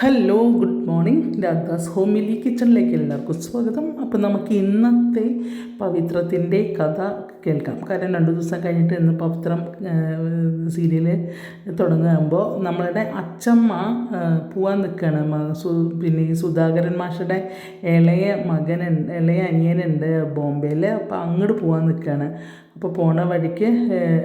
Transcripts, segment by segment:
Hello good morning Radha's homely കിച്ചണിലേക്ക് എല്ലാവർക്കും സ്വാഗതം. അപ്പോൾ നമുക്ക് ഇന്നത്തെ പവിത്രത്തിന്റെ കഥ കേൾക്കാം. കാരണം രണ്ട് ദിവസം കഴിഞ്ഞിട്ട് ഇന്ന് പവിത്രം സീരിയൽ തുടങ്ങുമ്പോൾ നമ്മളുടെ അച്ചമ്മ പോവാൻ നിൽക്കുകയാണ്. പിന്നെ സുധാകരൻ മാഷയുടെ ഇളയ മകൻ ഇളയ അനിയനുണ്ട് ബോംബെയിൽ. അപ്പോൾ അങ്ങോട്ട് പോവാൻ നിൽക്കുകയാണ്. അപ്പോൾ പോണ വഴിക്ക്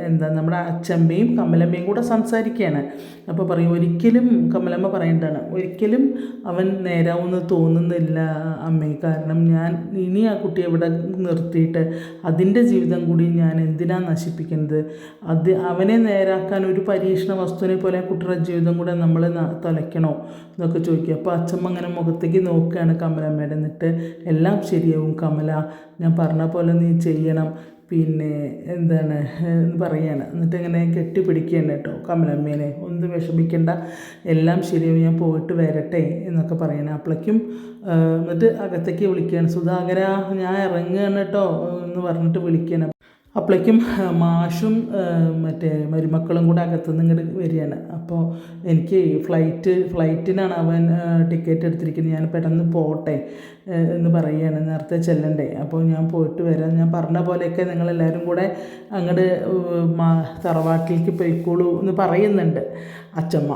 എന്താ നമ്മുടെ അച്ചമ്മയും കമലമ്മയും കൂടെ സംസാരിക്കുകയാണ് അപ്പോൾ പറയും ഒരിക്കലും കമലമ്മ പറയേണ്ടതാണ് ഒരിക്കലും അവൻ നേരാവുമെന്ന് തോന്നുന്നില്ല അമ്മേ. കാരണം ഞാൻ ഇനി ആ കുട്ടിയെ ഇവിടെ നിർത്തിയിട്ട് അതിന്റെ ജീവിതം കൂടി ഞാൻ എന്തിനാണ് നശിപ്പിക്കുന്നത് അത് അവനെ നേരാക്കാൻ ഒരു പരീക്ഷണ വസ്തുവിനെ പോലെ ആ കുട്ടിയുടെ ജീവിതം കൂടെ നമ്മൾ തലയ്ക്കണോ? എന്നൊക്കെ ചോദിക്കുക അപ്പോൾ അച്ചമ്മ അങ്ങനെ മുഖത്തേക്ക് നോക്കുകയാണ് കമലമ്മയുടെ. എന്നിട്ട് എല്ലാം ശരിയാവും കമല. ഞാൻ പറഞ്ഞ പോലെ നീ ചെയ്യണം. പിന്നെ എന്താണ് എന്ന് പറയാണ് എന്നിട്ട് ഇങ്ങനെ കെട്ടിപ്പിടിക്കുകയാണ് കേട്ടോ കമലമ്മേനെ. ഒന്നും വിഷമിക്കേണ്ട. എല്ലാം ശരിയാവും. ഞാൻ പോയിട്ട് വരട്ടെ എന്നൊക്കെ പറയണം. അപ്പോഴേക്കും എന്നിട്ട് അകത്തേക്ക് വിളിക്കുകയാണ്. സുധാകര ഞാൻ ഇറങ്ങുകയാണ് കേട്ടോ എന്ന് പറഞ്ഞിട്ട് വിളിക്കുകയാണ്. അപ്പോഴേക്കും മാഷും മറ്റേ മരുമക്കളും കൂടെ അകത്തുനിന്ന് ഇങ്ങോട്ട് വരികയാണ്. അപ്പോൾ എനിക്ക് ഫ്ലൈറ്റ് ഫ്ലൈറ്റിനാണ് അവൻ ടിക്കറ്റ് എടുത്തിരിക്കുന്നത്. ഞാൻ പെട്ടെന്ന് പോട്ടെ എന്ന് പറയുകയാണ്. നേരത്തെ ചെല്ലണ്ടേ. അപ്പോൾ ഞാൻ പോയിട്ട് വരാം. ഞാൻ പറഞ്ഞ പോലെയൊക്കെ നിങ്ങളെല്ലാവരും കൂടെ അങ്ങോട്ട് മാ തറവാട്ടിലേക്ക് പോയിക്കോളൂ എന്ന് പറയുന്നുണ്ട് അച്ചമ്മ.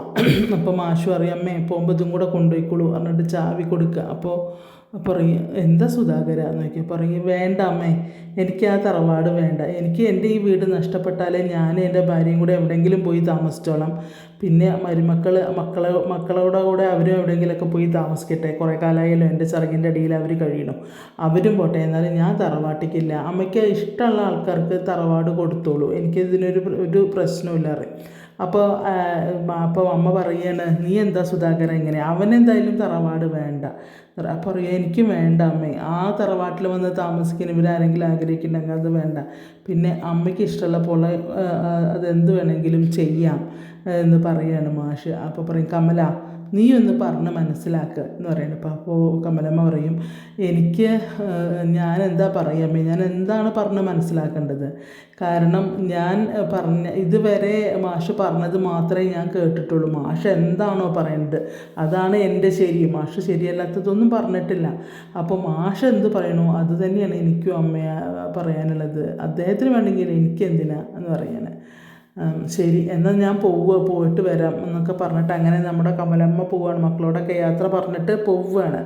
അപ്പോൾ മാഷു അറിയാം അമ്മേ പോകുമ്പോൾ ഇതും കൂടെ കൊണ്ടുപോയിക്കോളൂ പറഞ്ഞിട്ട് ചാവി കൊടുക്കുക. അപ്പോൾ പറയും എന്താ സുധാകര എന്ന് ചോദിക്കും. പറയും വേണ്ട അമ്മേ എനിക്ക് ആ തറവാട് വേണ്ട. എനിക്ക് എന്റെ ഈ വീട് നഷ്ടപ്പെട്ടാലേ ഞാൻ എന്റെ ഭാര്യയും കൂടെ എവിടെയെങ്കിലും പോയി താമസിച്ചോളാം. പിന്നെ മരുമക്കൾ മക്കളെ മക്കളുടെ കൂടെ അവരും എവിടെയെങ്കിലുമൊക്കെ പോയി താമസിക്കട്ടെ. കുറേ കാലമായാലും എന്റെ ചിറകിന്റെ അടിയിൽ അവർ കഴിയണം. അവരും പോട്ടെ എന്നാലും ഞാൻ തറവാട്ടിക്കില്ല. അമ്മയ്ക്ക് ഇഷ്ടമുള്ള ആൾക്കാർക്ക് തറവാട് കൊടുത്തോളൂ. എനിക്കിതിനൊരു ഒരു പ്രശ്നമില്ല അറിയും അപ്പോൾ അപ്പോൾ അമ്മ പറയാണ് നീ എന്താ സുധാകരൻ ഇങ്ങനെ? അവനെന്തായാലും തറവാട് വേണ്ട. പറയുക പറയും എനിക്ക് വേണ്ട അമ്മേ. ആ തറവാട്ടിൽ വന്ന് താമസിക്കാൻ ഇവരാരെങ്കിലും ആഗ്രഹിക്കുന്നുണ്ടെങ്കിൽ അത് വേണ്ട. പിന്നെ അമ്മയ്ക്ക് ഇഷ്ടമുള്ള പോലെ അതെന്ത് വേണമെങ്കിലും ചെയ്യാം എന്ന് പറയാണ് മാഷ്. അപ്പോൾ പറയും കമല നീ ഒന്ന് പറഞ്ഞ് മനസ്സിലാക്കുക എന്ന് പറയുന്നത് അപ്പോൾ അപ്പോൾ കമലമ്മ പറയും എനിക്ക് ഞാൻ എന്താ പറയാമേ ഞാൻ എന്താണ് പറഞ്ഞ് മനസ്സിലാക്കേണ്ടത്? കാരണം ഞാൻ പറഞ്ഞ ഇതുവരെ മാഷ് പറഞ്ഞത് മാത്രമേ ഞാൻ കേട്ടിട്ടുള്ളൂ. മാഷ് എന്താണോ പറയേണ്ടത്? അതാണ് എന്റെ ശരി. മാഷ് ശരിയല്ലാത്തതൊന്നും പറഞ്ഞിട്ടില്ല. അപ്പോൾ മാഷ് എന്ത് പറയണോ? അത് തന്നെയാണ് എനിക്കും അമ്മയെ പറയാനുള്ളത്. അദ്ദേഹത്തിന് വേണമെങ്കിൽ എനിക്ക് എന്തിനാ? എന്ന് പറയാണ്. ഉം, ശരി. എന്നാൽ ഞാൻ പോവുക പോയിട്ട് വരാം എന്നൊക്കെ പറഞ്ഞിട്ട് അങ്ങനെ നമ്മുടെ കമലമ്മ പോവുകയാണ് മക്കളോടൊക്കെ യാത്ര പറഞ്ഞിട്ട് പോവുകയാണ്.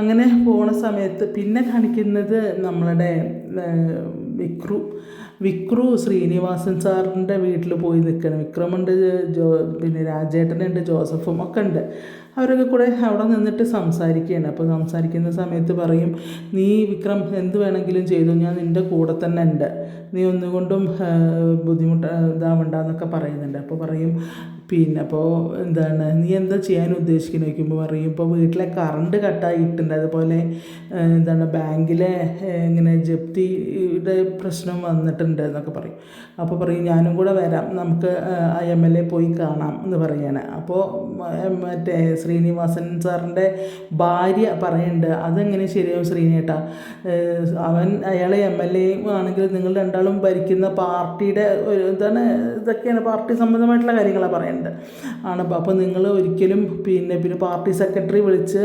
അങ്ങനെ പോണ സമയത്ത് പിന്നെ കാണിക്കുന്നത് നമ്മളുടെ വിക്രു വിക്രു ശ്രീനിവാസൻ സാറിന്റെ വീട്ടിൽ പോയി നിൽക്കണം വിക്രമുണ്ട് ജോ പിന്നെ രാജേട്ടനുണ്ട് ജോസഫും ഒക്കെ ഉണ്ട്. അവരൊക്കെ കൂടെ അവിടെ നിന്നിട്ട് സംസാരിക്കുകയാണ്. അപ്പോൾ സംസാരിക്കുന്ന സമയത്ത് പറയും നീ വിക്രം എന്ത് വേണമെങ്കിലും ചെയ്തു. ഞാൻ നിന്റെ കൂടെ തന്നെ ഉണ്ട്. നീ ഒന്നുകൊണ്ടും ബുദ്ധിമുട്ട് ഇതാവണ്ട എന്നൊക്കെ പറയുന്നുണ്ട്. അപ്പോൾ പറയും പിന്നെ അപ്പോൾ എന്താണ് നീ എന്താ ചെയ്യാൻ ഉദ്ദേശിക്കുന്നത്? ചോദിക്കുമ്പോൾ പറയും ഇപ്പോൾ വീട്ടിലെ കറണ്ട് കട്ടായിട്ടുണ്ട്. അതുപോലെ എന്താണ് ബാങ്കിലെ ഇങ്ങനെ ജപ്തിയുടെ പ്രശ്നം വന്നിട്ടുണ്ട് എന്നൊക്കെ പറയും. അപ്പോൾ പറയും ഞാനും കൂടെ വരാം. നമുക്ക് ആ എം എൽ എ പോയി കാണാം എന്ന് പറയാണ്. അപ്പോൾ മറ്റേ ശ്രീനിവാസൻ സാറിന്റെ ഭാര്യ പറയുന്നുണ്ട്. അതെങ്ങനെ ശരിയാവും ശ്രീനേട്ട? അവൻ അയാളെ എം എൽ എ ആണെങ്കിൽ നിങ്ങൾ രണ്ടാളും ഭരിക്കുന്ന പാർട്ടിയുടെ ഒരു എന്താണ് ഇതൊക്കെയാണ് പാർട്ടി സംബന്ധമായിട്ടുള്ള കാര്യങ്ങളാണ് പറയുന്നത്. ആണ് അപ്പോൾ നിങ്ങൾ ഒരിക്കലും പിന്നെ പിന്നെ പാർട്ടി സെക്രട്ടറി വിളിച്ച്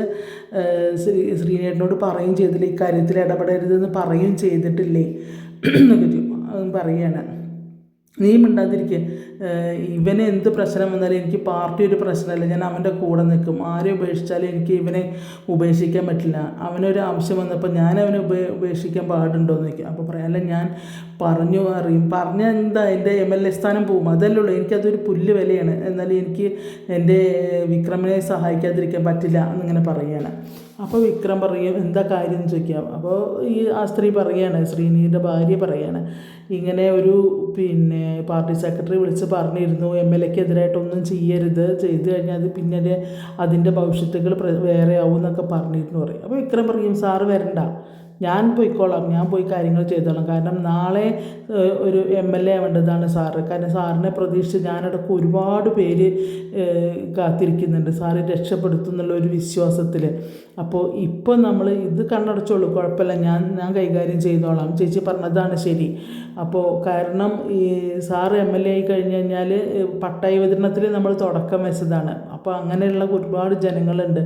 ശ്രീ ശ്രീനേട്ടനോട് പറയുകയും ചെയ്തില്ല. ഇക്കാര്യത്തിൽ കാര്യത്തിൽ ഇടപെടരുതെന്ന് പറയുകയും ചെയ്തിട്ടില്ലേ? പറയാണ് നീ മിണ്ടാതിരിക്കുക ഇവന് എന്ത് പ്രശ്നം വന്നാലും എനിക്ക് പാർട്ടി ഒരു പ്രശ്നമല്ല. ഞാൻ അവന്റെ കൂടെ നിൽക്കും. ആരെ ഉപേക്ഷിച്ചാലും എനിക്ക് ഇവനെ ഉപേക്ഷിക്കാൻ പറ്റില്ല. അവനൊരു ആവശ്യം വന്നപ്പോൾ ഞാൻ അവനെ ഉപേ ഉപേക്ഷിക്കാൻ പാടുണ്ടോ എന്ന് അപ്പോൾ പറയാം അല്ല ഞാൻ പറഞ്ഞു അറിയും. പറഞ്ഞ എന്താ? എന്റെ എം എൽ എ സ്ഥാനം പോകും. അതല്ലേ ഉള്ളൂ. എനിക്കതൊരു പുല്ല് വിലയാണ്. എന്നാലും എനിക്ക് എന്റെ വിക്രമനെ സഹായിക്കാതിരിക്കാൻ പറ്റില്ല എന്നിങ്ങനെ പറയുകയാണ്. അപ്പോൾ വിക്രം പറയും എന്താ കാര്യം? എന്ന് ചോദിക്കാം. അപ്പോൾ ഈ ആ സ്ത്രീ പറയാണ് ശ്രീനീന്റെ ഭാര്യ പറയാണ് ഇങ്ങനെ ഒരു പിന്നെ പാർട്ടി സെക്രട്ടറി വിളിച്ച് പറഞ്ഞിരുന്നു എം എൽ എക്ക് എതിരായിട്ടൊന്നും ചെയ്യരുത്. ചെയ്തു കഴിഞ്ഞാൽ അത് പിന്നീട് അതിന്റെ ഭവിഷ്യത്തുകൾ വേറെ ആവും എന്നൊക്കെ പറഞ്ഞിരുന്നു പറയും. അപ്പോൾ വിക്രം പറയും സാറ് വരണ്ട. ഞാൻ പോയിക്കോളാം. ഞാൻ പോയി കാര്യങ്ങൾ ചെയ്തോളാം. കാരണം നാളെ ഒരു എം എൽ എ ആവേണ്ടതാണ് സാറ്. കാരണം സാറിനെ പ്രതീക്ഷിച്ച് ഞാനടക്കം ഒരുപാട് പേര് കാത്തിരിക്കുന്നുണ്ട്. സാറ് രക്ഷപ്പെടുത്തും എന്നുള്ള ഒരു വിശ്വാസത്തിൽ അപ്പോൾ ഇപ്പോൾ നമ്മൾ ഇത് കണ്ണടച്ചോളൂ കുഴപ്പമില്ല. ഞാൻ ഞാൻ കൈകാര്യം ചെയ്തോളാം. ചേച്ചി പറഞ്ഞതാണ് ശരി. അപ്പോൾ കാരണം ഈ സാറ് എം എൽ എ ആയി കഴിഞ്ഞ് കഴിഞ്ഞാൽ പട്ടായ വിതരണത്തിൽ നമ്മൾ തുടക്കം വെച്ചതാണ്. അപ്പോൾ അങ്ങനെയുള്ള ഒരുപാട് ജനങ്ങളുണ്ട്.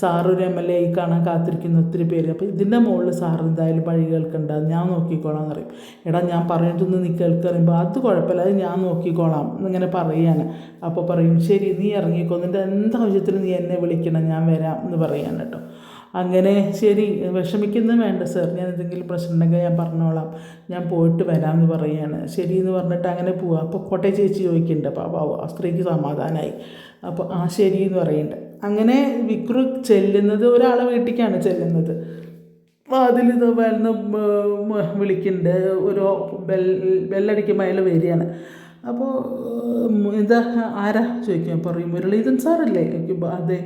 സാറൊരു എം എൽ എ ആയി കാണാൻ കാത്തിരിക്കുന്ന ഒത്തിരി പേര്. അപ്പോൾ ഇതിന്റെ മുകളിൽ സാർ എന്തായാലും വഴി കേൾക്കണ്ട. ഞാൻ നോക്കിക്കോളാം എന്ന് പറയും. എടാ ഞാൻ പറഞ്ഞിട്ടൊന്ന് നീ കേൾക്കറിയുമ്പോൾ അത് കുഴപ്പമില്ല അത് ഞാൻ നോക്കിക്കോളാം എന്നിങ്ങനെ പറയാണ്. അപ്പോൾ പറയും ശരി നീ ഇറങ്ങിക്കോ. നിന്റെ എന്താവശ്യത്തിന് നീ എന്നെ വിളിക്കണം ഞാൻ വരാം എന്ന് പറയാൻ കേട്ടോ. അങ്ങനെ ശരി വിഷമിക്കുന്നത് വേണ്ട സർ. ഞാൻ എന്തെങ്കിലും പ്രശ്നം ഉണ്ടെങ്കിൽ ഞാൻ പറഞ്ഞോളാം. ഞാൻ പോയിട്ട് വരാമെന്ന് പറയുകയാണ് ശരി എന്ന് പറഞ്ഞിട്ട് അങ്ങനെ പോവാം. അപ്പോൾ കോട്ടയ ചേച്ചി ചോദിക്കുന്നുണ്ട് അപ്പോൾ ആ സ്ത്രീക്ക് സമാധാനമായി അപ്പോൾ ആ ശരി എന്ന് പറയുന്നുണ്ട്. അങ്ങനെ വിക്രു ചെല്ലുന്നത് ഒരാളെ വീട്ടിലേക്കാണ് ചെല്ലുന്നത്. വാതിൽ ഇത് വന്ന് വിളിക്കുന്നുണ്ട്. ഒരു ബെൽ ബെല്ലടിക്കുമ്പോൾ അയാൾ വരികയാണ്. അപ്പോൾ എന്താ ആരാ ചോദിക്കും പറയും മുരളീധരൻ സാറല്ലേ? അതെ.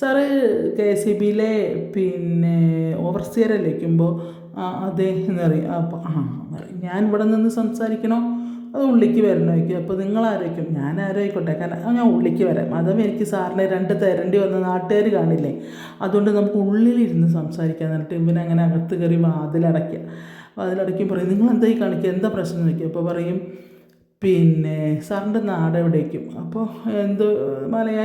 സാറ് കെ എസ് സി ബിയിലെ പിന്നെ ഓവർസിയറല്ലേ? ചോദിക്കുമ്പോൾ ആ അതെ എന്ന് പറയും. അപ്പോൾ ആ എന്നറിയാം ഞാൻ ഇവിടെ നിന്ന് സംസാരിക്കണോ? അത് ഉള്ളിക്ക് വരണോ ചോദിക്കും. അപ്പോൾ നിങ്ങൾ ആരായിരിക്കും ഞാൻ ആരായിക്കോട്ടെ കാരണം ഞാൻ ഉള്ളിക്ക് വരാം. അതും എനിക്ക് സാറിനെ രണ്ട് തരേണ്ടി വന്ന നാട്ടുകാർ കാണില്ലേ? അതുകൊണ്ട് നമുക്ക് ഉള്ളിലിരുന്ന് സംസാരിക്കാൻ എന്നിട്ട് ഇവനെ അങ്ങനെ അകത്ത് കയറി വാതിലടയ്ക്കുക. വാതിലടയ്ക്കും പറയും നിങ്ങൾ എന്തായി കാണിക്കുക? എന്താ പ്രശ്നം? നോക്കിയാൽ അപ്പോൾ പറയും പിന്നെ സാറിന്റെ നാട് എവിടേക്കും അപ്പോൾ എന്ത് മലയാ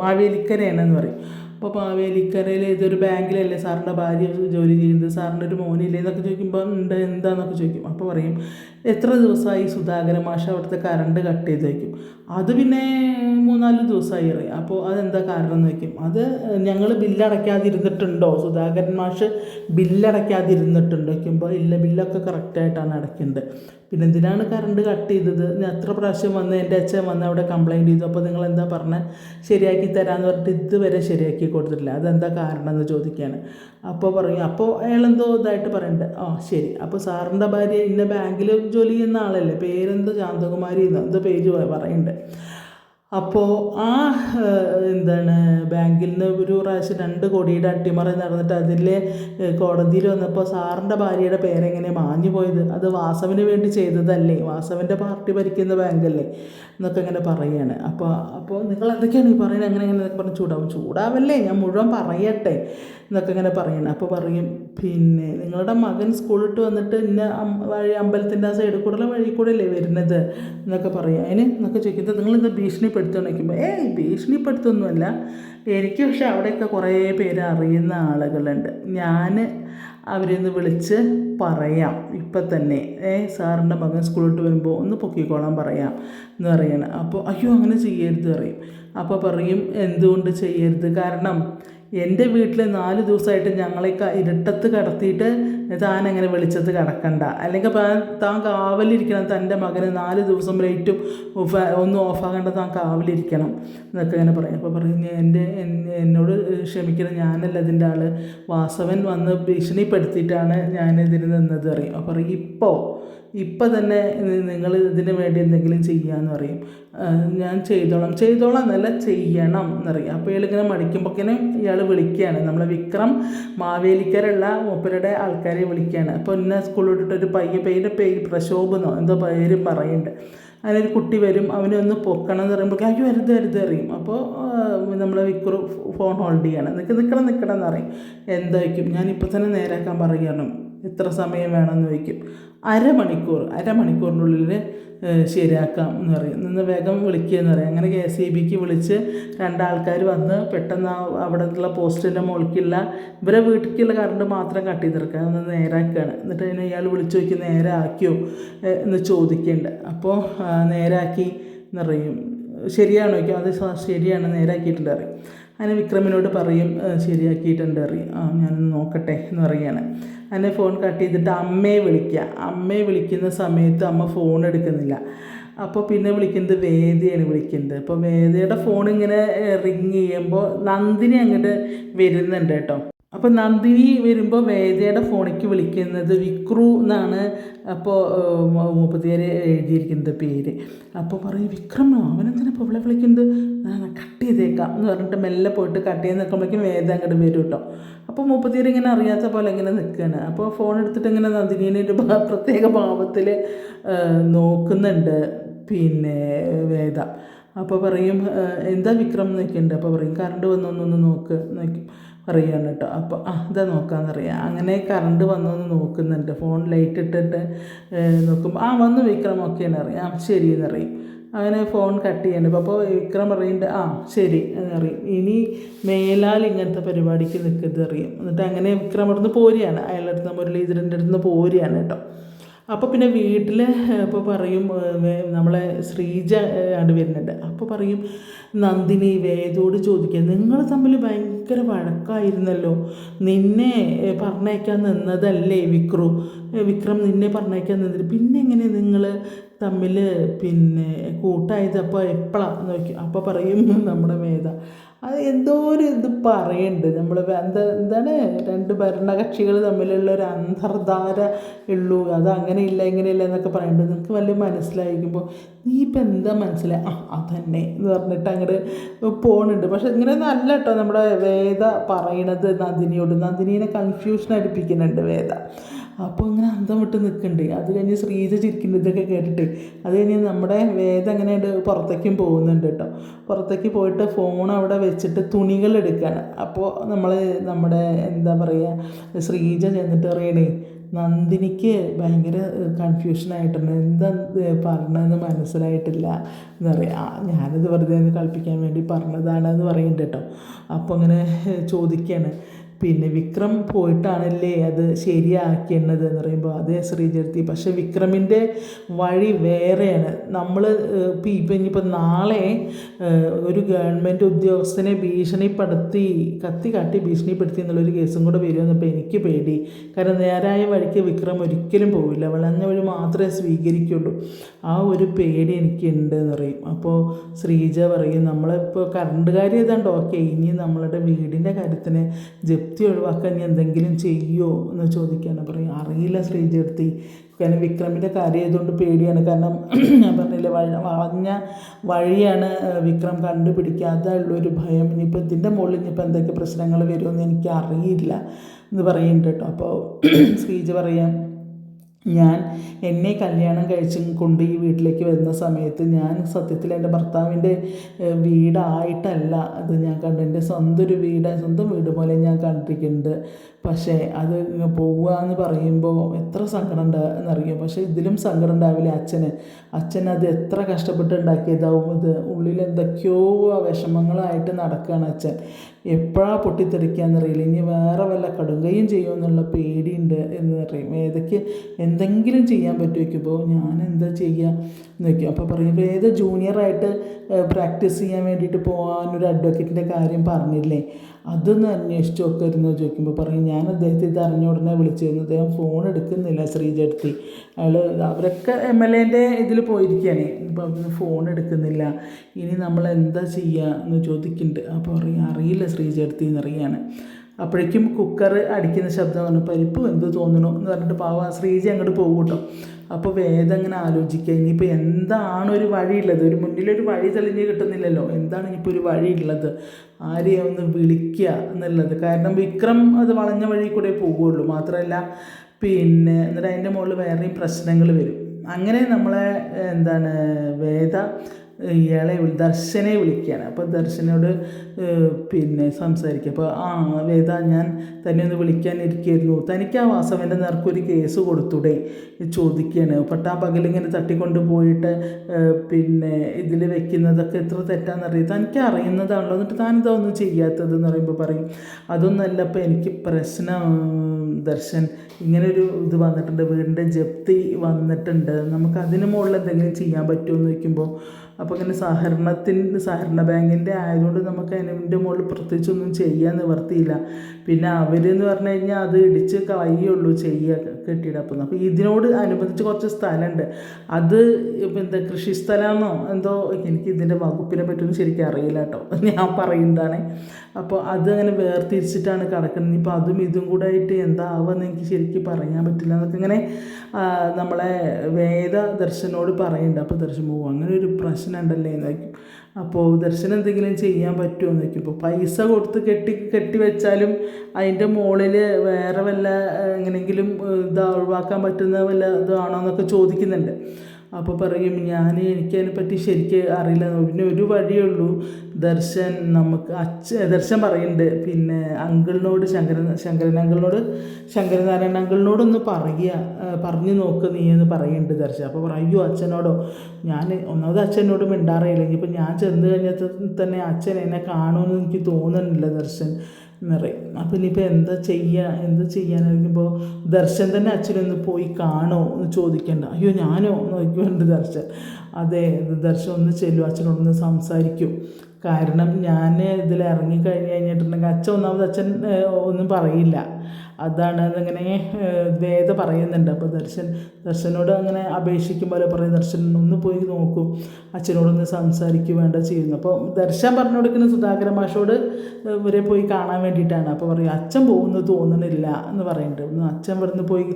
മാവേലിക്കരയാണെന്ന് പറയും. അപ്പോൾ മാവേലിക്കരയിൽ ഇതൊരു ബാങ്കിലല്ലേ സാറിന്റെ ഭാര്യ ജോലി ചെയ്യുന്നത്? സാറിന്റെ ഒരു മോനില്ലേ എന്നൊക്കെ ചോദിക്കുമ്പോൾ ഉണ്ട് എന്താന്നൊക്കെ ചോദിക്കും. അപ്പോൾ പറയും എത്ര ദിവസമായി സുധാകര മാഷ അവിടുത്തെ കറണ്ട് കട്ട് ചെയ്ത് വയ്ക്കും അത് പിന്നെ മൂന്നാൽ ദിവസമായി അറിയാം. അപ്പോൾ അതെന്താ കാരണം എന്ന് വയ്ക്കും അത് ഞങ്ങൾ ബില്ലടയ്ക്കാതിരുന്നിട്ടുണ്ടോ സുധാകരൻ മാഷ് ബില്ലടയ്ക്കാതിരുന്നിട്ടുണ്ടോ വയ്ക്കുമ്പോൾ ഇല്ല ബില്ലൊക്കെ കറക്റ്റായിട്ടാണ് അടയ്ക്കേണ്ടത് പിന്നെ എന്തിനാണ് കറണ്ട് കട്ട് ചെയ്തത്? എത്ര പ്രാവശ്യം വന്ന് എന്റെ അച്ഛൻ വന്ന് അവിടെ കംപ്ലയിന്റ് ചെയ്തു. അപ്പോൾ നിങ്ങൾ എന്താ പറഞ്ഞത് ശരിയാക്കി തരാമെന്ന് പറഞ്ഞിട്ട് ഇതുവരെ ശരിയാക്കി കൊടുത്തിട്ടില്ല. അതെന്താ കാരണം എന്ന് ചോദിക്കുകയാണ് അപ്പോൾ പറയും. അപ്പോൾ അയാളെന്തോ ഇതായിട്ട് പറയണ്ടേ. ആ ശരി. അപ്പോൾ സാറിന്റെ ഭാര്യ ഇന്ന ബാങ്കിൽ ജോലി ചെയ്യുന്ന ആളല്ലേ? പേരെന്തോ? ശാന്തകുമാരി എന്ന് എന്തോ പേര് പറയുന്നുണ്ട്. അപ്പോൾ ആ എന്താണ് ബാങ്കിൽ നിന്ന് ഒരു പ്രാവശ്യം രണ്ട് കോടിയുടെ അട്ടിമറി നടന്നിട്ട് അതിലെ കോടതിയിൽ വന്നപ്പോൾ സാറിന്റെ ഭാര്യയുടെ പേരെങ്ങനെ മാഞ്ഞു പോയത്? അത് വാസവിന് വേണ്ടി ചെയ്തതല്ലേ? വാസവന്റെ പാർട്ടി ഭരിക്കുന്ന ബാങ്കല്ലേ? എന്നൊക്കെ ഇങ്ങനെ പറയുകയാണ് അപ്പോൾ അപ്പോൾ നിങ്ങൾ എന്തൊക്കെയാണ് ഈ പറയുന്നത്? അങ്ങനെ അങ്ങനെ പറഞ്ഞ് ചൂടാവും. ചൂടാവല്ലേ? ഞാൻ മുഴുവൻ പറയട്ടെ എന്നൊക്കെ ഇങ്ങനെ പറയണം. അപ്പോൾ പറയും പിന്നെ നിങ്ങളുടെ മകൻ സ്കൂളിട്ട് വന്നിട്ട് ഇന്ന വഴി അമ്പലത്തിന്റെ ആ സൈഡിൽ കൂടെ വഴി കൂടെ അല്ലേ വരുന്നത്? എന്നൊക്കെ പറയും. അതിന് എന്നൊക്കെ ചോദിക്കുന്നത് നിങ്ങളിത് ഭീഷണിപ്പെടുത്തുക വയ്ക്കുമ്പോൾ ഏയ് ഭീഷണിപ്പെടുത്തൊന്നുമല്ല. എനിക്ക് പക്ഷേ അവിടെയൊക്കെ കുറേ പേര് അറിയുന്ന ആളുകളുണ്ട്. ഞാൻ അവരെ ഒന്ന് വിളിച്ച് പറയാം. ഇപ്പം തന്നെ. ഏ സാറിന്റെ മകൻ സ്കൂളിട്ട് വരുമ്പോൾ ഒന്ന് പൊക്കിക്കോളാൻ പറയാം എന്ന് പറയണം. അപ്പോൾ അയ്യോ അങ്ങനെ ചെയ്യരുത് പറയും. അപ്പോൾ പറയും എന്തുകൊണ്ട് ചെയ്യരുത്? കാരണം എന്റെ വീട്ടിൽ നാല് ദിവസമായിട്ട് ഞങ്ങളെ ഇരുട്ടത്ത് കിടത്തിയിട്ട് താൻ അങ്ങനെ വെളിച്ചത്ത് കിടക്കണ്ട. അല്ലെങ്കിൽ താൻ കാവലിരിക്കണം തന്റെ മകന് നാല് ദിവസം ലൈറ്റും ഒന്നും ഓഫാകേണ്ട താൻ കാവലിരിക്കണം എന്നൊക്കെ ഇങ്ങനെ പറയും. അപ്പോൾ പറയുന്നത് എന്റെ എന്നോട് ക്ഷമിക്കണം ഞാനല്ല ഇതിന്റെ ആൾ വാസവൻ വന്ന് ഭീഷണിപ്പെടുത്തിയിട്ടാണ് ഞാൻ ഇതിന് നിന്നത് അറിയും അപ്പോൾ പറയും ഇപ്പോൾ ഇപ്പം തന്നെ നിങ്ങൾ ഇതിന് വേണ്ടി എന്തെങ്കിലും ചെയ്യാന്ന് പറയും. ഞാൻ ചെയ്തോളാം. ചെയ്തോളാം എന്നല്ല ചെയ്യണം എന്നറിയാം. അപ്പോൾ ഇയാളിങ്ങനെ മടിക്കുമ്പോഴേക്കിനും ഇയാൾ വിളിക്കുകയാണ് നമ്മളെ വിക്രം മാവേലിക്കരുള്ള മൂപ്പരുടെ ആൾക്കാരെ വിളിക്കുകയാണ് അപ്പോൾ ഇന്ന സ്കൂളിൽ വിട്ടിട്ടൊരു പയ്യ പേര് പേര് പ്രശോഭനോ എന്തോ പേര് പറയുന്നുണ്ട് അതിനൊരു കുട്ടി വരും അവനെ ഒന്ന് പൊക്കണം എന്ന് പറയുമ്പോഴേക്കും അയ്യോ അരുത് അരുത് അറിയും അപ്പോൾ നമ്മൾ വിക്രു ഫോൺ ഹോൾഡ് ചെയ്യണം. നിൽക്ക് നിൽക്കണം നിൽക്കണം എന്ന് പറയും. എന്തായിരിക്കും ഞാനിപ്പോൾ തന്നെ നേരാക്കാൻ പറയുകയാണ്. എത്ര സമയം വേണമെന്ന് ചോദിക്കും. അരമണിക്കൂർ അരമണിക്കൂറിനുള്ളിൽ ശരിയാക്കാം എന്ന് പറയും. നിന്ന് വേഗം വിളിക്കുക എന്ന് പറയും. അങ്ങനെ കെ എസ് ഇ ബിക്ക് വിളിച്ച് രണ്ടാൾക്കാർ വന്ന് പെട്ടെന്ന് അവിടെ ഉള്ള പോസ്റ്റിന്റെ മുകളിലുള്ള ഇവരെ വീട്ടിലേക്കുള്ള കറണ്ട് മാത്രം കട്ട് ചെയ്തെടുക്കുക. ഒന്ന് നേരാക്കുകയാണ്. എന്നിട്ട് അതിനെ ഇയാൾ വിളിച്ചു നോക്കി നേരെ ആക്കിയോ എന്ന് ചോദിക്കേണ്ട. അപ്പോൾ നേരാക്കി എന്നറിയും ശരിയാണോ? ചോദിക്കും. അത് ശരിയാണ്. നേരാക്കിയിട്ടുണ്ട് അറിയും അങ്ങനെ വിക്രമിനോട് പറയും ശരിയാക്കിയിട്ടുണ്ട് അറിയും ആ ഞാനൊന്ന് നോക്കട്ടെ എന്ന് പറയുകയാണ് അങ്ങനെ ഫോൺ കട്ട് ചെയ്തിട്ട് അമ്മയെ വിളിക്കുക അമ്മയെ വിളിക്കുന്ന സമയത്ത് അമ്മ ഫോൺ എടുക്കുന്നില്ല. അപ്പോൾ പിന്നെ വിളിക്കുന്നത് വേദയാണ് വിളിക്കുന്നത്. അപ്പോൾ വേദയുടെ ഫോൺ ഇങ്ങനെ റിങ് ചെയ്യുമ്പോൾ നന്ദിനി അങ്ങോട്ട് വരുന്നുണ്ട് കേട്ടോ. അപ്പോൾ നന്ദിനി വരുമ്പോൾ വേദയുടെ ഫോണിക്ക് വിളിക്കുന്നത് വിക്രു എന്നാണ്. അപ്പോൾ മുപ്പത്തിയേര് എഴുതിയിരിക്കുന്നത് പേര്. അപ്പോൾ പറയും വിക്രമോ അവനെന്തിനാ ഇപ്പോൾ ഇവിടെ വിളിക്കുന്നത്? കട്ട് ചെയ്തേക്കാം എന്ന് പറഞ്ഞിട്ട് മെല്ലെ പോയിട്ട് കട്ട് ചെയ്ത് നിൽക്കുമ്പോഴേക്കും വേദ അങ്ങോട്ട് വരും കേട്ടോ അപ്പോൾ മുപ്പത്തിയേര് ഇങ്ങനെ അറിയാത്ത പോലെ ഇങ്ങനെ നിൽക്കുകയാണ് അപ്പോൾ ഫോൺ എടുത്തിട്ട് ഇങ്ങനെ നന്ദിനീനെ ഒരു പ്രത്യേക ഭാവത്തിൽ നോക്കുന്നുണ്ട് പിന്നെ വേദ. അപ്പോൾ പറയും എന്താ വിക്രം? നോക്കിയിട്ടുണ്ട് അപ്പോൾ പറയും കറണ്ട് വന്നൊന്നൊന്ന് നോക്ക് നോക്കി പറയുകയാണ് കേട്ടോ. അപ്പോൾ ആ ഇതാ നോക്കാമെന്നറിയാം അങ്ങനെ കറണ്ട് വന്നൊന്ന് നോക്കുന്നുണ്ട്. ഫോൺ ലൈറ്റ് ഇട്ടിട്ട് നോക്കുമ്പോൾ ആ വന്നു വിക്രം ഓക്കെയാണ് അറിയാം ശരി എന്നറിയും. അങ്ങനെ ഫോൺ കട്ട് ചെയ്യുന്നുണ്ട് അപ്പോൾ വിക്രം പറയുന്നുണ്ട് ആ ശരി എന്നറിയും. ഇനി മേലാൽ ഇങ്ങനത്തെ പരിപാടിക്ക് നിൽക്കരുത് അറിയും എന്നിട്ട് അങ്ങനെ വിക്രം അവിടുന്ന് പോരുകയാണ്. അയാളുടെ അടുത്ത് മുരളീധരന്റെ അടുത്ത് നിന്ന് പോരുകയാണ് കേട്ടോ. അപ്പോൾ പിന്നെ വീട്ടിൽ ഇപ്പോൾ പറയും നമ്മളെ ശ്രീജ ആണ്ട് ആണ് വരുന്നുണ്ട്. അപ്പോൾ പറയും നന്ദിനി വേദോട് ചോദിക്കുക നിങ്ങൾ തമ്മിൽ ഭയങ്കര വഴക്കായിരുന്നല്ലോ. നിന്നെ പറഞ്ഞയക്കാൻ നിന്നതല്ലേ വിക്രു. വിക്രം നിന്നെ പറഞ്ഞയക്കാൻ നിന്നിട്ട് പിന്നെ എങ്ങനെ നിങ്ങൾ തമ്മിൽ പിന്നെ കൂട്ടായത് അപ്പോൾ എപ്പോഴാണ് നോക്കി അപ്പോൾ പറയും നമ്മുടെ വേദ അത് എന്തോ ഒരു ഇത് പറയുന്നുണ്ട് നമ്മൾ എന്താ എന്താണ്? രണ്ട് ഭരണകക്ഷികൾ തമ്മിലുള്ള ഒരു അന്തർധാര ഉള്ളൂ. അത് ഇങ്ങനെ ഇല്ല എന്നൊക്കെ പറയുന്നുണ്ട് നിങ്ങൾക്ക് വലിയ മനസ്സിലായിരിക്കുമ്പോൾ നീ ഇപ്പം എന്താ മനസ്സിലായി ആ അതന്നെ എന്ന് പറഞ്ഞിട്ട് അങ്ങോട്ട് പോകുന്നുണ്ട് പക്ഷെ ഇങ്ങനെ അല്ല കേട്ടോ നമ്മുടെ വേദ പറയണത് നന്ദിനിയോട്. നന്ദിനീനെ കൺഫ്യൂഷൻ അടിപ്പിക്കുന്നുണ്ട് വേദ. അപ്പോൾ ഇങ്ങനെ അന്തം വിട്ട് നിൽക്കുന്നുണ്ട് അത് കഴിഞ്ഞ് ശ്രീജ ചിരിക്കുന്നതൊക്കെ കേട്ടിട്ട്. അത് കഴിഞ്ഞ് നമ്മുടെ വേദം അങ്ങനെ പുറത്തേക്കും പോകുന്നുണ്ട് കേട്ടോ. പുറത്തേക്ക് പോയിട്ട് ഫോൺ അവിടെ വെച്ചിട്ട് തുണികൾ എടുക്കുകയാണ് അപ്പോൾ നമ്മൾ നമ്മുടെ എന്താ പറയുക ശ്രീജ ചെന്നിട്ട് പറയണേ നന്ദിനിക്ക് ഭയങ്കര കൺഫ്യൂഷനായിട്ടുണ്ട് എന്താ പറഞ്ഞതെന്ന് മനസ്സിലായിട്ടില്ല. എന്ന് പറയാം ആ ഞാനിത് വെറുതെ കളിപ്പിക്കാൻ വേണ്ടി പറഞ്ഞതാണ് എന്ന് പറയുന്നുണ്ട് കേട്ടോ. അപ്പോൾ അങ്ങനെ ചോദിക്കുകയാണ് പിന്നെ വിക്രം പോയിട്ടാണല്ലേ അത് ശരിയാക്കേണ്ടത് എന്ന് പറയുമ്പോൾ അതേ ശ്രീജർത്തി പക്ഷെ വിക്രമിന്റെ വഴി വേറെയാണ്. നമ്മൾ ഇപ്പം ഇപ്പം ഇനിയിപ്പോൾ നാളെ ഒരു ഗവൺമെന്റ് ഉദ്യോഗസ്ഥനെ ഭീഷണിപ്പെടുത്തി കത്തി കാട്ടി ഭീഷണിപ്പെടുത്തി എന്നുള്ളൊരു കേസും കൂടെ വരുമെന്നപ്പോൾ എനിക്ക് പേടി. കാരണം നേരായ വഴിക്ക് വിക്രം ഒരിക്കലും പോവില്ല. വളഞ്ഞ വഴി മാത്രമേ സ്വീകരിക്കുള്ളൂ. ആ ഒരു പേടി എനിക്കുണ്ട് എന്ന് പറയും. അപ്പോൾ ശ്രീജ പറയും നമ്മളിപ്പോൾ കറണ്ട് കാര്യം ഏതാണ്ട് ഓക്കെ. ഇനി നമ്മളുടെ വീടിന്റെ കാര്യത്തിന് ജപ്തി ഒഴിവാക്കാൻ നീ എന്തെങ്കിലും ചെയ്യുമോ എന്ന് ചോദിക്കുകയാണ് പറയും അറിയില്ല ശ്രീജടുത്തി കാരണം വിക്രമിന്റെ കാര്യം ആയതുകൊണ്ട് പേടിയാണ്. കാരണം ഞാൻ പറഞ്ഞില്ല വഴ വളഞ്ഞ വഴിയാണ് വിക്രം കണ്ടുപിടിക്കാതുള്ളൊരു ഭയം. ഇനിയിപ്പോൾ ഇതിന്റെ മുകളിൽ ഇനിയിപ്പോൾ എന്തൊക്കെ പ്രശ്നങ്ങൾ വരുമെന്ന് എനിക്ക് അറിയില്ല എന്ന് പറയുന്നുണ്ട് കേട്ടോ. അപ്പോൾ ശ്രീജ പറയാം ഞാൻ എന്നെ കല്യാണം കഴിച്ച് കൊണ്ട് ഈ വീട്ടിലേക്ക് വരുന്ന സമയത്ത് ഞാൻ സത്യത്തിൽ എന്റെ ഭർത്താവിന്റെ വീടായിട്ടല്ല. അത് ഞാൻ കണ്ടു എന്റെ സ്വന്തം ഒരു വീട് സ്വന്തം വീട് പോലെ ഞാൻ കണ്ടിരിക്കുന്നുണ്ട് പക്ഷേ അത് ഇങ്ങനെ പോവുക എന്ന് പറയുമ്പോൾ എത്ര സങ്കടം ഉണ്ട് എന്നറിയാം പക്ഷേ ഇതിലും സങ്കടം ഉണ്ടാവില്ല അച്ഛന്? അത് എത്ര കഷ്ടപ്പെട്ട് ഉണ്ടാക്കിയതാവും? ഇത് ഉള്ളിൽ എന്തൊക്കെയോ വിഷമങ്ങളായിട്ട് നടക്കുകയാണ് അച്ഛൻ. എപ്പോഴാണ് പൊട്ടിത്തെറിക്കാന്നറിയില്ല. ഇനി വേറെ വല്ല കടുങ്കയും ചെയ്യുമെന്നുള്ള പേടിയുണ്ട് എന്ന് പറയും ഏതൊക്കെ എന്തെങ്കിലും ചെയ്യാൻ പറ്റുമോ ഞാൻ എന്താ ചെയ്യുക എന്ന് അപ്പോൾ പറയും ഏത് ജൂനിയറായിട്ട് പ്രാക്ടീസ് ചെയ്യാൻ വേണ്ടിയിട്ട് പോകാൻ ഒരു അഡ്വക്കേറ്റിന്റെ കാര്യം പറഞ്ഞില്ലേ? അതൊന്ന് അന്വേഷിച്ച് നോക്കായിരുന്നു ചോദിക്കുമ്പോൾ പറയും ഞാൻ അദ്ദേഹത്തെ ഇത് അറിഞ്ഞ ഉടനെ വിളിച്ചിരുന്നു അദ്ദേഹം ഫോൺ എടുക്കുന്നില്ല ശ്രീജടുത്തി അയാൾ അവരൊക്കെ എം എൽ എന്റെ ഇതിൽ പോയിരിക്കുകയാണ്. ഇപ്പോൾ അവിടുന്ന് ഫോൺ എടുക്കുന്നില്ല. ഇനി നമ്മൾ എന്താ ചെയ്യുക എന്ന് ചോദിക്കുന്നുണ്ട്. അപ്പോൾ പറയും അറിയില്ല ശ്രീജടുത്തി എന്നറിയാണ് അപ്പോഴേക്കും കുക്കർ അടിക്കുന്ന ശബ്ദം പറഞ്ഞു പരിപ്പ് എന്ത് തോന്നണു എന്ന് പറഞ്ഞിട്ട് പാവ ശ്രീജി അങ്ങോട്ട് പോകും കേട്ടോ. അപ്പോൾ വേദം അങ്ങനെ ആലോചിക്കുക. ഇനിയിപ്പോൾ എന്താണ് ഒരു വഴിയുള്ളത് ഒരു മുന്നിലൊരു വഴി തെളിഞ്ഞ് കിട്ടുന്നില്ലല്ലോ. എന്താണ് ഇനിയിപ്പോൾ ഒരു വഴിയുള്ളത് ആരെയും ഒന്ന് വിളിക്കുക എന്നുള്ളത്? കാരണം വിക്രം അത് വളഞ്ഞ വഴി കൂടെ പോവുകയുള്ളൂ മാത്രമല്ല പിന്നെ എന്നിട്ട് അതിന്റെ മുകളിൽ വേറെയും പ്രശ്നങ്ങൾ വരും. അങ്ങനെ നമ്മളെ എന്താണ് വേദ ഇയാളെ ദർശനെ വിളിക്കുകയാണ് അപ്പോൾ ദർശനോട് പിന്നെ സംസാരിക്കുക അപ്പോൾ ആ വേദ ഞാൻ തന്നെ ഒന്ന് വിളിക്കാനിരിക്കുകയായിരുന്നു തനിക്ക് ആ വാസവന്റെ നേർക്കൊരു കേസ് കൊടുത്തൂടെ? ചോദിക്കുകയാണ് പട്ടാ പകലിങ്ങനെ തട്ടിക്കൊണ്ട് പോയിട്ട് പിന്നെ ഇതിൽ വെക്കുന്നതൊക്കെ എത്ര തെറ്റാണെന്നറിയാം തനിക്ക് അറിയുന്നതാണല്ലോ. എന്നിട്ട് താനിതാ ഒന്നും ചെയ്യാത്തതെന്ന് പറയുമ്പോൾ പറയും അതൊന്നല്ല അപ്പോൾ എനിക്ക് പ്രശ്നം ദർശൻ ഇങ്ങനൊരു ഇത് വന്നിട്ടുണ്ട്. വീടിന്റെ ജപ്തി വന്നിട്ടുണ്ട്. നമുക്ക് അതിന് മുകളിൽ എന്തെങ്കിലും ചെയ്യാൻ പറ്റുമോ? എന്ന് ചോദിക്കുമ്പോൾ അപ്പോൾ ഇങ്ങനെ സഹകരണത്തിന്റെ സഹകരണ ബാങ്കിന്റെ ആയതുകൊണ്ട് നമുക്ക് അതിന്റെ മുകളിൽ പ്രത്യേകിച്ചൊന്നും ചെയ്യാൻ നിവർത്തിയില്ല. പിന്നെ അവരെന്ന് പറഞ്ഞു കഴിഞ്ഞാൽ അത് ഇടിച്ച് കളയുള്ളൂ ചെയ്യുക കെട്ടിയിടം അപ്പം അപ്പോൾ ഇതിനോട് അനുബന്ധിച്ച് കുറച്ച് സ്ഥലമുണ്ട് അത് ഇപ്പം എന്താ കൃഷി സ്ഥലമാണോ എന്തോ എനിക്ക് ഇതിന്റെ വകുപ്പിനെ പറ്റിയൊന്നും ശരിക്കും അറിയില്ല കേട്ടോ. ഞാൻ പറയുന്നതാണ്. അപ്പോൾ അത് അങ്ങനെ വേർതിരിച്ചിട്ടാണ് കിടക്കുന്നത് ഇപ്പോൾ അതും ഇതും കൂടെ ആയിട്ട് എന്താ ആവുമെന്ന് എനിക്ക് ശരിക്കും പറയാൻ പറ്റില്ല എന്നൊക്കെ ഇങ്ങനെ നമ്മളെ വേദ ദർശനോട് പറയുന്നുണ്ട്. അപ്പോൾ ദർശൻ പോകും അങ്ങനെ ഒരു പ്രശ്നം ഉണ്ടല്ലേ എന്ന് ചോദിക്കും അപ്പോൾ ദർശനം എന്തെങ്കിലും ചെയ്യാൻ പറ്റുമോ എന്ന് ഇപ്പോൾ പൈസ കൊടുത്ത് കെട്ടി കെട്ടി വെച്ചാലും അതിന്റെ മുകളിൽ വേറെ വല്ല എങ്ങനെയെങ്കിലും ഇത് ഒഴിവാക്കാൻ പറ്റുന്ന വല്ല ഇതാണോ എന്നൊക്കെ ചോദിക്കുന്നുണ്ട്. അപ്പോൾ പറയും ഞാൻ എനിക്കതിനെപ്പറ്റി ശരിക്ക് അറിയില്ല. പിന്നെ ഒരു വഴിയേ ഉള്ളൂ. ദർശൻ നമുക്ക് അച്ഛ ദർശൻ പറയുന്നുണ്ട്. പിന്നെ അങ്കിളിനോട് ശങ്കരൻ ശങ്കരൻ അങ്കിളിനോട് ശങ്കരനാരായണ അങ്കിളിനോടൊന്ന് പറയുക. പറഞ്ഞു നോക്ക് നീ എന്ന് പറയുന്നുണ്ട് ദർശൻ. അപ്പോൾ പറയൂ അച്ഛനോടോ? ഞാൻ ഒന്നാമത് അച്ഛനോട് മിണ്ടാറിയില്ല ഇപ്പം ഞാൻ ചെന്ന് കഴിഞ്ഞാൽ തന്നെ അച്ഛൻ എന്നെ കാണുമെന്ന് എനിക്ക് തോന്നുന്നില്ല ദർശൻ. എന്ന് പറയും അപ്പം ഇനിയിപ്പോൾ എന്താ ചെയ്യുക എന്താ ചെയ്യാനായിരിക്കുമ്പോൾ ദർശൻ തന്നെ അച്ഛനൊന്ന് പോയി കാണോ എന്ന് ചോദിക്കണ്ട. അയ്യോ ഞാനോ? എന്ന് നോക്കിക്കൊണ്ട് ദർശൻ. അതെ ദർശൻ ഒന്ന് ചെല്ലും അച്ഛനോടൊന്ന് സംസാരിക്കും. കാരണം ഞാൻ ഇതിൽ ഇറങ്ങി കഴിഞ്ഞ് കഴിഞ്ഞിട്ടുണ്ടെങ്കിൽ അച്ഛൻ ഒന്നാമത് അച്ഛൻ ഒന്നും പറയില്ല. അതാണ് അതിങ്ങനെ വേദ പറയുന്നുണ്ട്. അപ്പോൾ ദർശൻ ദർശനോട് അങ്ങനെ അപേക്ഷിക്കുമ്പോൾ പറയും ദർശൻ ഒന്ന് പോയി നോക്കൂ. അച്ഛനോടൊന്ന് സംസാരിക്കുക വേണ്ട ചെയ്യുന്നു. അപ്പോൾ ദർശൻ പറഞ്ഞു കൊടുക്കുന്ന സുധാകര മാഷോട് ഇവരെ പോയി കാണാൻ വേണ്ടിയിട്ടാണ്. അപ്പോൾ പറയും അച്ഛൻ പോകുന്നു തോന്നണില്ല എന്ന് പറയുന്നുണ്ട്. ഒന്ന് അച്ഛൻ ഇവിടുന്ന് പോയി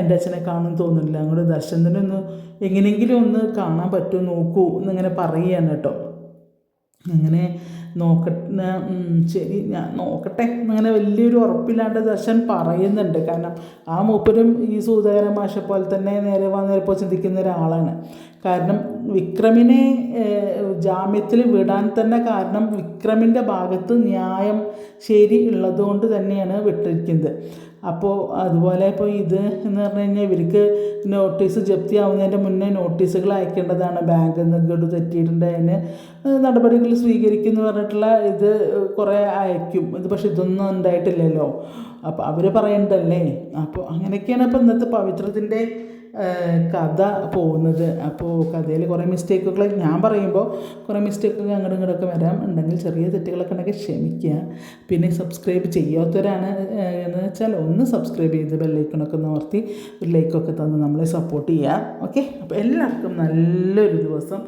എന്റെ അച്ഛനെ കാണും തോന്നുന്നില്ല അങ്ങോട്ട് ദർശനത്തിനെ ഒന്ന് എങ്ങനെയെങ്കിലും ഒന്ന് കാണാൻ പറ്റുമോ നോക്കൂ എന്നിങ്ങനെ പറയുകയാണ് കേട്ടോ. അങ്ങനെ നോക്കട്ടെ ഉം, ശരി ഞാൻ നോക്കട്ടെ അങ്ങനെ വലിയൊരു ഉറപ്പില്ലാണ്ട് ദർശൻ പറയുന്നുണ്ട്. കാരണം ആ മൂപ്പരും ഈ സൂതകര മാഷ പോലെ തന്നെ നേരെ വന്നപ്പോൾ ചിന്തിക്കുന്ന ഒരാളാണ്. കാരണം വിക്രമിനെ ജാമ്യത്തിൽ വിടാൻ തന്നെ കാരണം വിക്രമിന്റെ ഭാഗത്ത് ന്യായം ശരി ഉള്ളതുകൊണ്ട് തന്നെയാണ് വിട്ടിരിക്കുന്നത്. അപ്പോൾ അതുപോലെ ഇപ്പോൾ ഇത് എന്ന് പറഞ്ഞു കഴിഞ്ഞാൽ ഇവർക്ക് നോട്ടീസ് ജപ്തി ആവുന്നതിന്റെ മുന്നേ നോട്ടീസുകൾ അയക്കേണ്ടതാണ്. ബാങ്കിൽ നിന്ന് ഗഡു തെറ്റിയിട്ടുണ്ട് അതിന് നടപടികൾ സ്വീകരിക്കും എന്ന് പറഞ്ഞിട്ടുള്ള ഇത് കുറേ അയക്കും. ഇത് പക്ഷേ ഇതൊന്നും ഉണ്ടായിട്ടില്ലല്ലോ. അപ്പോൾ അവർ പറയണ്ടല്ലേ? അപ്പോൾ അങ്ങനെയൊക്കെയാണ് ഇപ്പോൾ ഇന്നത്തെ പവിത്രത്തിന്റെ കഥ പോകുന്നത്. അപ്പോൾ കഥയിൽ കുറേ മിസ്റ്റേക്കുകൾ ഞാൻ പറയുമ്പോൾ കുറേ മിസ്റ്റേക്കുകൾ അങ്ങോട്ടും ഇങ്ങോട്ടൊക്കെ വരാം. ഉണ്ടെങ്കിൽ ചെറിയ തെറ്റുകളൊക്കെ ഉണ്ടെങ്കിൽ ക്ഷമിക്കുക. പിന്നെ സബ്സ്ക്രൈബ് ചെയ്യാത്തവരാണ് എന്ന് വെച്ചാൽ ഒന്ന് സബ്സ്ക്രൈബ് ചെയ്ത് ബെല്ലൈക്കണൊക്കെ നോർത്തി ഒരു ലൈക്കൊക്കെ തന്ന് നമ്മളെ സപ്പോർട്ട് ചെയ്യുക. ഓക്കെ അപ്പോൾ എല്ലാവർക്കും നല്ലൊരു ദിവസം.